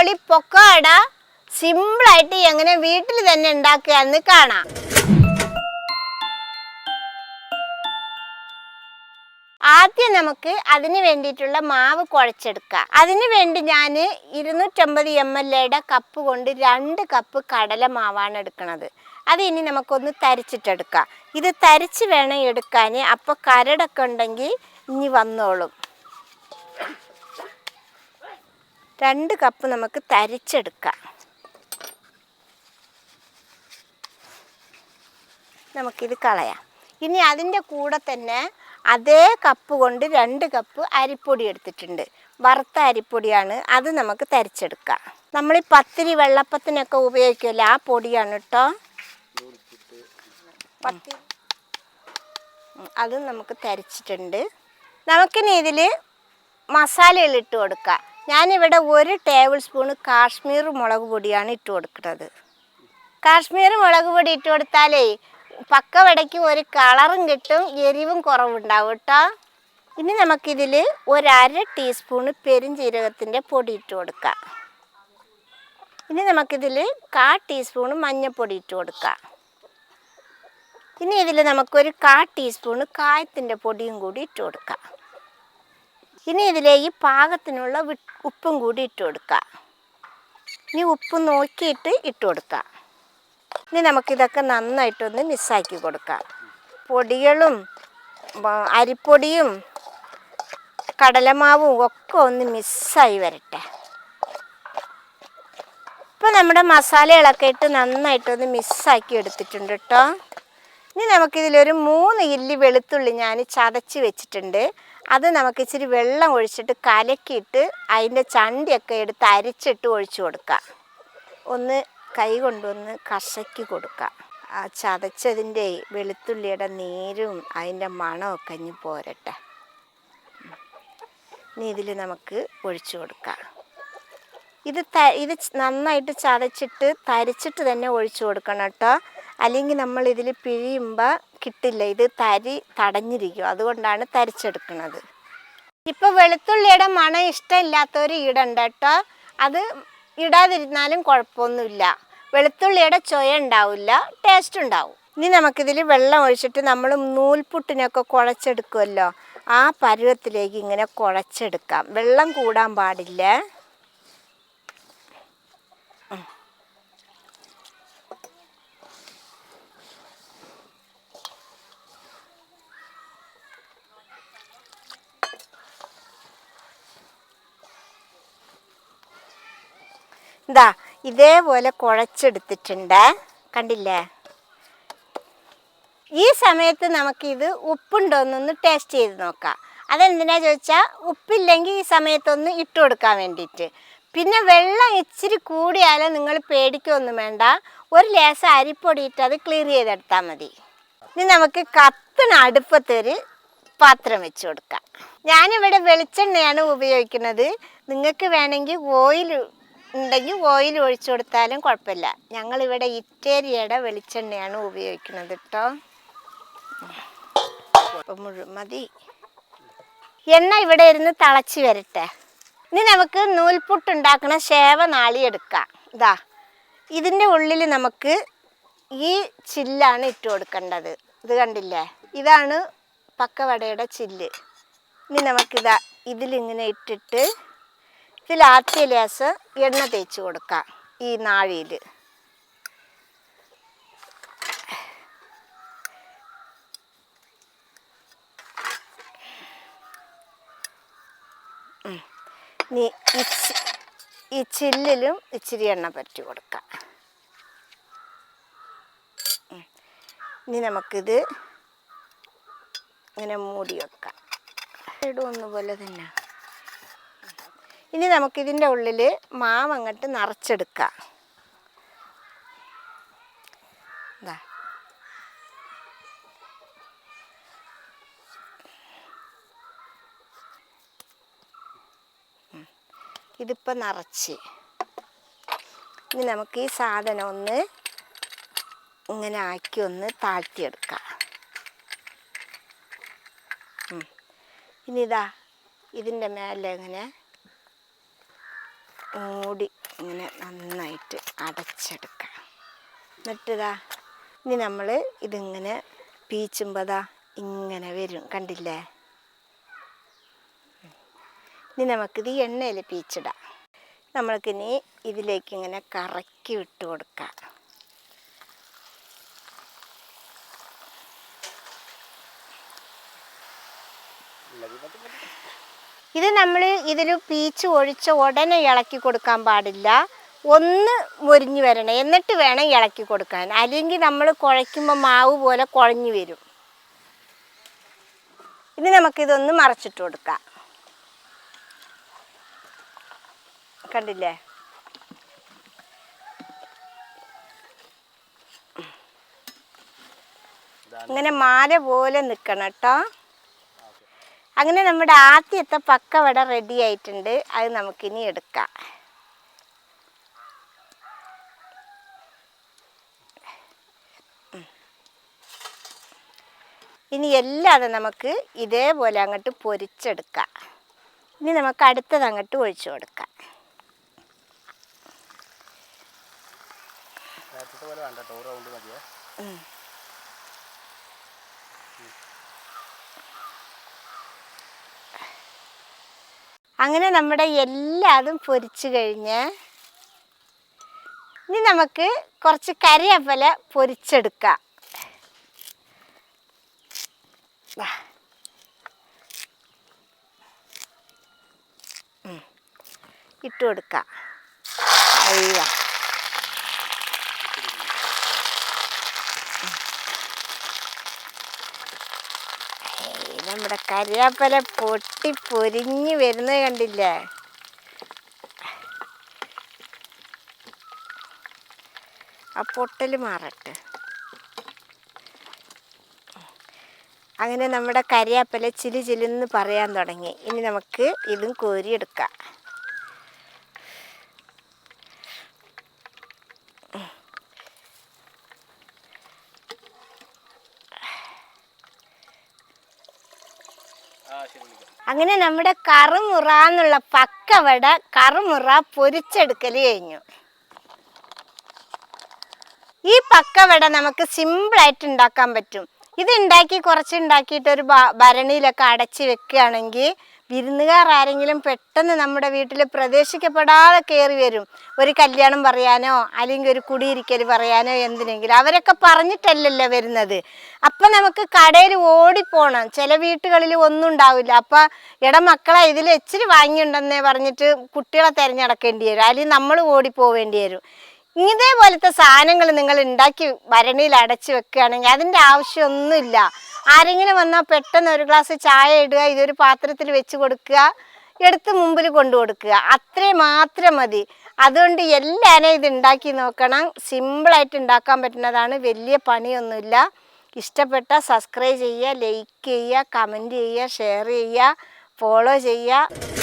അടിപൊളി പൊക്കോട സിമ്പിളായിട്ട് എങ്ങനെ വീട്ടിൽ തന്നെ ഉണ്ടാക്കുക എന്ന് കാണാം. ആദ്യം നമുക്ക് അതിന് വേണ്ടിയിട്ടുള്ള മാവ് കുഴച്ചെടുക്കാം. അതിന് വേണ്ടി ഞാൻ ഇരുന്നൂറ്റമ്പത് എം എൽ എയുടെ കപ്പ് കൊണ്ട് രണ്ട് കപ്പ് കടല മാവാണ് എടുക്കുന്നത് അത് ഇനി നമുക്കൊന്ന് തരിച്ചിട്ടെടുക്കാം. ഇത് തരിച്ച് വേണം എടുക്കാൻ അപ്പോൾ കരടൊക്കെ ഉണ്ടെങ്കിൽ ഇനി വന്നോളും. രണ്ട് കപ്പ് നമുക്ക് തരിച്ചെടുക്കാം. നമുക്കിത് കളയാം. ഇനി അതിന്റെ കൂടെ തന്നെ അതേ കപ്പ് കൊണ്ട് രണ്ട് കപ്പ് അരിപ്പൊടി എടുത്തിട്ടുണ്ട്. വറുത്ത അരിപ്പൊടിയാണ് അത് നമുക്ക് തരിച്ചെടുക്കാം. നമ്മൾ ഈ പത്തിരി വെള്ളപ്പത്തിനൊക്കെ ഉപയോഗിക്കുമല്ലോ ആ പൊടിയാണ് കേട്ടോ. പത്തിരി. അതും നമുക്ക് തരിച്ചിട്ടുണ്ട്. നമുക്കിനി ഇതിൽ മസാലകൾ ഇട്ട് കൊടുക്കുക. ഞാനിവിടെ ഒരു ടേബിൾ സ്പൂൺ കാശ്മീർ മുളക് പൊടിയാണ് ഇട്ട് കൊടുക്കുന്നത്. കാശ്മീർ മുളക് പൊടി ഇട്ട് കൊടുത്താലേ പക്ക വടയ്ക്ക് ഒരു കളറും കിട്ടും എരിവും കുറവുണ്ടാവും കേട്ടോ. ഇനി നമുക്കിതിൽ ഒരര ടീസ്പൂണ് പെരുംജീരകത്തിന്റെ പൊടി ഇട്ട് കൊടുക്കാം. ഇനി നമുക്കിതിൽ കാ ടീസ്പൂണ് മഞ്ഞൾപ്പൊടി ഇട്ട് കൊടുക്കാം. ഇനി ഇതിൽ നമുക്കൊരു കാ ടീസ്പൂണ് കായത്തിന്റെ പൊടിയും കൂടി ഇട്ട് കൊടുക്കാം. ഇനി ഇതിലേക്ക് പാകത്തിനുള്ള ഉപ്പും കൂടി ഇട്ട് കൊടുക്കാം. ഇനി ഉപ്പ് നോക്കിയിട്ട് ഇട്ട് കൊടുക്കാം. ഇനി നമുക്കിതൊക്കെ നന്നായിട്ടൊന്ന് മിസ്സാക്കി കൊടുക്കാം. പൊടികളും അരിപ്പൊടിയും കടലമാവും ഒക്കെ ഒന്ന് മിസ്സായി വരട്ടെ. ഇപ്പം നമ്മുടെ മസാലകളൊക്കെ ഇട്ട് നന്നായിട്ടൊന്ന് മിസ്സാക്കി എടുത്തിട്ടുണ്ട് കേട്ടോ ഇനി നമുക്കിതിലൊരു മൂന്ന് ഇല്ലി വെളുത്തുള്ളി ഞാൻ ചതച്ച് വെച്ചിട്ടുണ്ട്. അത് നമുക്ക് ഇച്ചിരി വെള്ളം ഒഴിച്ചിട്ട് കലക്കിയിട്ട് അതിന്റെ ചണ്ടിയൊക്കെ എടുത്ത് അരിച്ചിട്ട് ഒഴിച്ചു കൊടുക്കാം ഒന്ന് കൈ കൊണ്ടൊന്ന് കഷക്കി കൊടുക്കാം ആ ചതച്ചതിന്റെ വെളുത്തുള്ളിയുടെ നീരും അതിന്റെ മണമൊക്കെ ഇനി പോരട്ടെ. ഇനി ഇതിൽ നമുക്ക് ഒഴിച്ചു കൊടുക്കാം ഇത് ത ഇത് നന്നായിട്ട് ചതച്ചിട്ട് തരിച്ചിട്ട് തന്നെ ഒഴിച്ചു കൊടുക്കണം കേട്ടോ. അല്ലെങ്കിൽ നമ്മൾ ഇതിൽ പിഴിയുമ്പോൾ കിട്ടില്ല. ഇത് തരി തടഞ്ഞിരിക്കും. അതുകൊണ്ടാണ് തരിച്ചെടുക്കുന്നത്. ഇപ്പോൾ വെളുത്തുള്ളിയുടെ മണം ഇഷ്ടമില്ലാത്തവർ ഇടണ്ട കേട്ടോ. അത് ഇടാതിരുന്നാലും കുഴപ്പമൊന്നുമില്ല. വെളുത്തുള്ളിയുടെ ചൊയ ഉണ്ടാവില്ല. ടേസ്റ്റ് ഉണ്ടാവും. ഇനി നമുക്കിതിൽ വെള്ളം ഒഴിച്ചിട്ട് നമ്മൾ നൂൽപുട്ടിനൊക്കെ കുഴച്ചെടുക്കുമല്ലോ. ആ പരുവത്തിലേക്ക് ഇങ്ങനെ കുഴച്ചെടുക്കാം. വെള്ളം കൂടാൻ പാടില്ല. ഇതാ ഇതേപോലെ കുഴച്ചെടുത്തിട്ടുണ്ട്. കണ്ടില്ലേ? ഈ സമയത്ത് നമുക്കിത് ഉപ്പുണ്ടോന്നൊന്ന് ടേസ്റ്റ് ചെയ്ത് നോക്കാം. അതെന്തിനാ ചോദിച്ചാൽ ഉപ്പില്ലെങ്കിൽ ഈ സമയത്തൊന്ന് ഇട്ട് കൊടുക്കാൻ വേണ്ടിയിട്ട്. പിന്നെ വെള്ളം ഇച്ചിരി കൂടിയാലും നിങ്ങൾ പേടിക്കൊന്നും വേണ്ട. ഒരു ലേശം അരിപ്പൊടി ഇട്ട് അത് ക്ലിയർ ചെയ്തെടുത്താൽ മതി. ഇനി നമുക്ക് കത്തണ അടുപ്പത്തൊരു പാത്രം വെച്ച് കൊടുക്കാം. ഞാനിവിടെ വെളിച്ചെണ്ണയാണ് ഉപയോഗിക്കുന്നത്. നിങ്ങൾക്ക് വേണമെങ്കിൽ ഓയിൽ ഉണ്ടെങ്കിൽ ഓയിൽ ഒഴിച്ചു കൊടുത്താലും കുഴപ്പമില്ല. ഞങ്ങളിവിടെ ഇറ്റേരിയയുടെ വെളിച്ചെണ്ണയാണ് ഉപയോഗിക്കുന്നത് കേട്ടോ അപ്പം മതി. എണ്ണ ഇവിടെ ഇരുന്ന് തിളച്ച് വരട്ടെ. ഇനി നമുക്ക് നൂൽപുട്ട് ശേവ നാളി എടുക്കാം. ഇതാ ഇതിന്റെ ഉള്ളിൽ നമുക്ക് ഈ ചില്ലാണ് ഇട്ട് കൊടുക്കേണ്ടത്. ഇത് കണ്ടില്ലേ? ഇതാണ് പക്കവടയുടെ ചില്ല്. ഇനി നമുക്കിതാ ഇതിലിങ്ങനെ ഇട്ടിട്ട് ഇതിൽ ആദ്യ ലേസ് എണ്ണ തേച്ച് കൊടുക്കാം ഈ നാഴിയിൽ. ഇനി ഈ ചില്ലിലും ഇച്ചിരി എണ്ണ പറ്റി കൊടുക്കാം. ഇനി നമുക്കിത് ഇങ്ങനെ മൂടി വെക്കാം. ഇടുവൊന്നു പോലെ തന്നെ. ഇനി നമുക്കിതിന്റെ ഉള്ളിൽ മാവ് അങ്ങോട്ട് നിറച്ചെടുക്കാം ഇതാ ഇതിപ്പോൾ നിറച്ച്. ഇനി നമുക്ക് ഈ സാധനം ഒന്ന് ഇങ്ങനെ ആക്കി ഒന്ന് താഴ്ത്തിയെടുക്കാം. ഇനി ഇതാ ഇതിന്റെ മേലെ ഇങ്ങനെ മൂടി ഇങ്ങനെ നന്നായിട്ട് അടച്ചെടുക്കാം എന്നിട്ടിതാ ഇനി നമ്മൾ ഇതിങ്ങനെ പീച്ചുമ്പോതാ ഇങ്ങനെ വരും കണ്ടില്ലേ? ഇനി നമുക്കിത് എണ്ണയിൽ പീച്ചിടാം. നമ്മൾക്കിനി ഇതിലേക്ക് ഇങ്ങനെ കറക്കി വിട്ട് കൊടുക്കാം. ഇത് നമ്മൾ ഇതിൽ പീച്ച് ഒഴിച്ച് ഉടനെ ഇളക്കി കൊടുക്കാൻ പാടില്ല. ഒന്ന് മുരിഞ്ഞു വരണം. എന്നിട്ട് വേണം ഇളക്കി കൊടുക്കാൻ. അല്ലെങ്കിൽ നമ്മൾ കുഴയ്ക്കുമ്പോൾ മാവ് പോലെ കുഴഞ്ഞു വരും. ഇനി നമുക്കിതൊന്ന് മറച്ചിട്ട് കൊടുക്കാം. കണ്ടില്ലേ? ഇങ്ങനെ മാല പോലെ നിൽക്കണം കേട്ടോ അങ്ങനെ നമ്മുടെ ആദ്യത്തെ പക്കവട റെഡി ആയിട്ടുണ്ട്. അത് നമുക്കിനി എടുക്കാം. ഇനി എല്ലാതെ നമുക്ക് ഇതേപോലെ അങ്ങോട്ട് പൊരിച്ചെടുക്കാം. ഇനി നമുക്ക് അടുത്തത് അങ്ങോട്ട് ഒഴിച്ചു കൊടുക്കാം. ഉം പോലെ വേണ്ട കേട്ടോ. റൗണ്ട് മതിയേ. അങ്ങനെ നമ്മുടെ എല്ലാതും പൊരിച്ചു കഴിഞ്ഞ് ഇനി നമുക്ക് കുറച്ച് കരിയപ്പല പൊരിച്ചെടുക്കാം. ഇട്ട് കൊടുക്കാം അയ്യോ. നമ്മുടെ കരിയാപ്പല പൊട്ടി പൊരിഞ്ഞു വരുന്നത് കണ്ടില്ലേ? ആ പൊട്ടൽ മാറട്ടെ. അങ്ങനെ നമ്മുടെ കരിയാപ്പല ചിലി ചിലിന്ന് പറയാൻ തുടങ്ങി. ഇനി നമുക്ക് ഇതും കോരിയെടുക്കാം. അങ്ങനെ നമ്മുടെ കറുമുറ എന്നുള്ള പക്കവട കറുമുറ പൊരിച്ചെടുക്കൽ കഴിഞ്ഞു. ഈ പക്കവട നമുക്ക് സിമ്പിളായിട്ട് ഉണ്ടാക്കാൻ പറ്റും. ഇത് ഉണ്ടാക്കി കുറച്ച് ഉണ്ടാക്കിയിട്ട് ഒരു ഭരണിയിലൊക്കെ അടച്ച് വെക്കുകയാണെങ്കിൽ വിരുന്നുകാർ ആരെങ്കിലും പെട്ടെന്ന് നമ്മുടെ വീട്ടിൽ പ്രവേശിക്കപ്പെടാതെ കയറി വരും. ഒരു കല്യാണം പറയാനോ അല്ലെങ്കിൽ ഒരു കുടിയിരിക്കൽ പറയാനോ എന്തിനെങ്കിലും. അവരൊക്കെ പറഞ്ഞിട്ടല്ലല്ലോ വരുന്നത്. അപ്പം നമുക്ക് കടയിൽ ഓടിപ്പോണം. ചില വീട്ടുകളിൽ ഒന്നും ഉണ്ടാവില്ല. അപ്പം ഇട മക്കളെ ഇതിൽ ഇച്ചിരി വാങ്ങിയിട്ടുണ്ടെന്നേ പറഞ്ഞിട്ട് കുട്ടികളെ തിരഞ്ഞെടുക്കേണ്ടി വരും. അല്ലെങ്കിൽ നമ്മൾ ഓടിപ്പോവേണ്ടി വരും. ഇതേപോലത്തെ സാധനങ്ങൾ നിങ്ങൾ ഉണ്ടാക്കി ഭരണിയിൽ അടച്ചു വെക്കുകയാണെങ്കിൽ അതിന്റെ ആവശ്യമൊന്നുമില്ല. ആരെങ്കിലും വന്നാൽ പെട്ടെന്ന് ഒരു ഗ്ലാസ് ചായ ഇടുക ഇതൊരു പാത്രത്തിൽ വെച്ച് കൊടുക്കുക എടുത്ത് മുമ്പിൽ കൊണ്ടു കൊടുക്കുക. അത്രയും മാത്രം മതി. അതുകൊണ്ട് എല്ലാവരും ഇത് ഉണ്ടാക്കി നോക്കണം. സിമ്പിളായിട്ട് ഉണ്ടാക്കാൻ പറ്റുന്നതാണ്. വലിയ പണിയൊന്നുമില്ല. ഇഷ്ടപ്പെട്ട സബ്സ്ക്രൈബ് ചെയ്യുക ലൈക്ക് ചെയ്യുക കമന്റ് ചെയ്യുക ഷെയർ ചെയ്യുക ഫോളോ ചെയ്യുക.